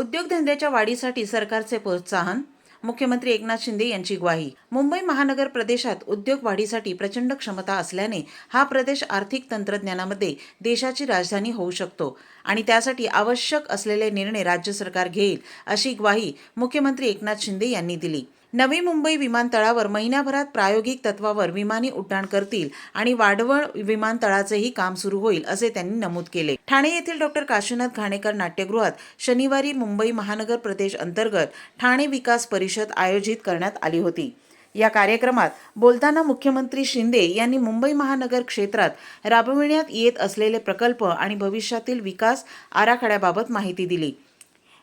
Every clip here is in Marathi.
उद्योगधंद्याच्या वाढीसाठी सरकारचे प्रोत्साहन मुख्यमंत्री एकनाथ शिंदे यांची ग्वाही. मुंबई महानगर प्रदेशात उद्योग वाढीसाठी प्रचंड क्षमता असल्याने हा प्रदेश आर्थिक तंत्रज्ञानामध्ये देशाची राजधानी होऊ शकतो आणि त्यासाठी आवश्यक असलेले निर्णय राज्य सरकार घेईल अशी ग्वाही मुख्यमंत्री एकनाथ शिंदे यांनी दिली. नवी मुंबई विमानतळावर महिन्याभरात प्रायोगिक तत्वावर विमाने उड्डाण करतील आणि वाढवण विमानतळाचेही काम सुरू होईल असे त्यांनी नमूद केले. ठाणे येथील डॉक्टर काशीनाथ घाणेकर नाट्यगृहात शनिवारी मुंबई महानगर प्रदेश अंतर्गत ठाणे विकास परिषद आयोजित करण्यात आली होती. या कार्यक्रमात बोलताना मुख्यमंत्री शिंदे यांनी मुंबई महानगर क्षेत्रात राबविण्यात येत असलेले प्रकल्प आणि भविष्यातील विकास आराखड्याबाबत माहिती दिली.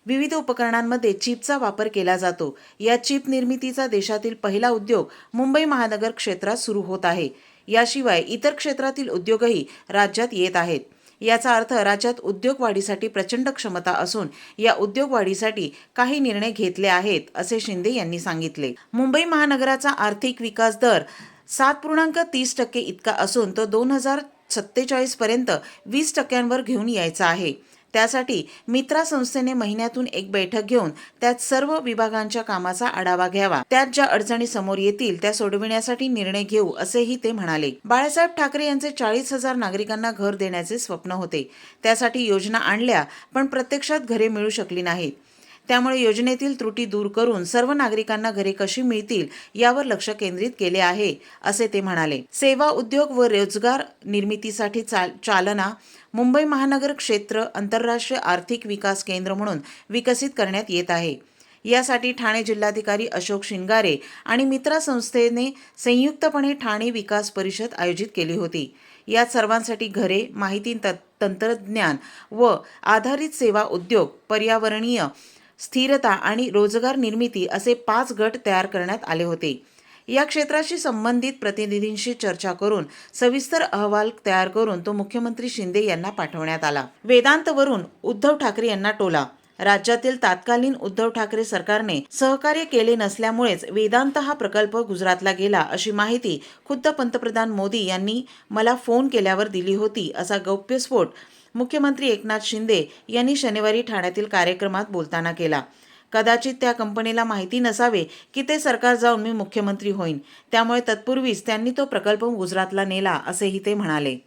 विविध उपकरणांमध्ये चिपचा वापर केला जातो. या चिप निर्मितीचा देशातील पहिला उद्योग मुंबई महानगर क्षेत्रात सुरू होत आहे. याशिवाय इतर क्षेत्रातील उद्योगही राज्यात येत आहेत. याचा अर्थ राज्यात उद्योग वाढीसाठी प्रचंड क्षमता असून या उद्योग वाढीसाठी काही निर्णय घेतले आहेत असे शिंदे यांनी सांगितले. मुंबई महानगराचा आर्थिक विकास दर सात पूर्णांक तीस टक्के इतका असून तो दोन हजार सत्तेचाळीस पर्यंत वीस टक्क्यांवर घेऊन यायचा आहे. त्यासाठी मित्रा संस्थेने महिन्यातून एक बैठक घेऊन त्यात सर्व विभागांच्या कामाचा आढावा घ्यावा. त्यात ज्या अडचणी समोर येतील त्या सोडविण्यासाठी निर्णय घेऊ असेही ते म्हणाले. बाळासाहेब ठाकरे यांचे चाळीस हजार नागरिकांना घर देण्याचे स्वप्न होते. त्यासाठी योजना आणल्या पण प्रत्यक्षात घरे मिळू शकली नाहीत. त्यामुळे योजनेतील त्रुटी दूर करून सर्व नागरिकांना घरे कशी मिळतील यावर लक्ष केंद्रित केले आहे असे ते म्हणाले. सेवा उद्योग व रोजगार निर्मितीसाठी चाल चालना मुंबई महानगर क्षेत्र आंतरराष्ट्रीय आर्थिक विकास केंद्र म्हणून विकसित करण्यात येत आहे. यासाठी ठाणे जिल्हाधिकारी अशोक शिंगारे आणि मित्रा संस्थेने संयुक्तपणे ठाणे विकास परिषद आयोजित केली होती. यात सर्वांसाठी घरे माहिती त- तंत्रज्ञान व आधारित सेवा उद्योग पर्यावरणीय स्थिरता आणि रोजगार निर्मिती असे पाच गट तयार करण्यात आले होते. या क्षेत्राशी संबंधित प्रतिनिधींशी चर्चा करून सविस्तर अहवाल तयार करून तो मुख्यमंत्री शिंदे यांना पाठवण्यात आला. वेदांतवरून उद्धव ठाकरे यांना टोला. राज्यातील तात्कालीन उद्धव ठाकरे सरकारने सहकार्य केले नसल्यामुळेच वेदांत हा प्रकल्प गुजरातला गेला अशी माहिती खुद्द पंतप्रधान मोदी यांनी मला फोन केल्यावर दिली होती असा गौप्यस्फोट मुख्यमंत्री एकनाथ शिंदे यांनी शनिवारी ठाण्यातील कार्यक्रमात बोलताना केला. कदाचित त्या कंपनीला माहिती नसावे की ते सरकार जाऊन मी मुख्यमंत्री होईन. त्यामुळे तत्पूर्वीच त्यांनी तो प्रकल्प गुजरातला नेला असेही ते म्हणाले.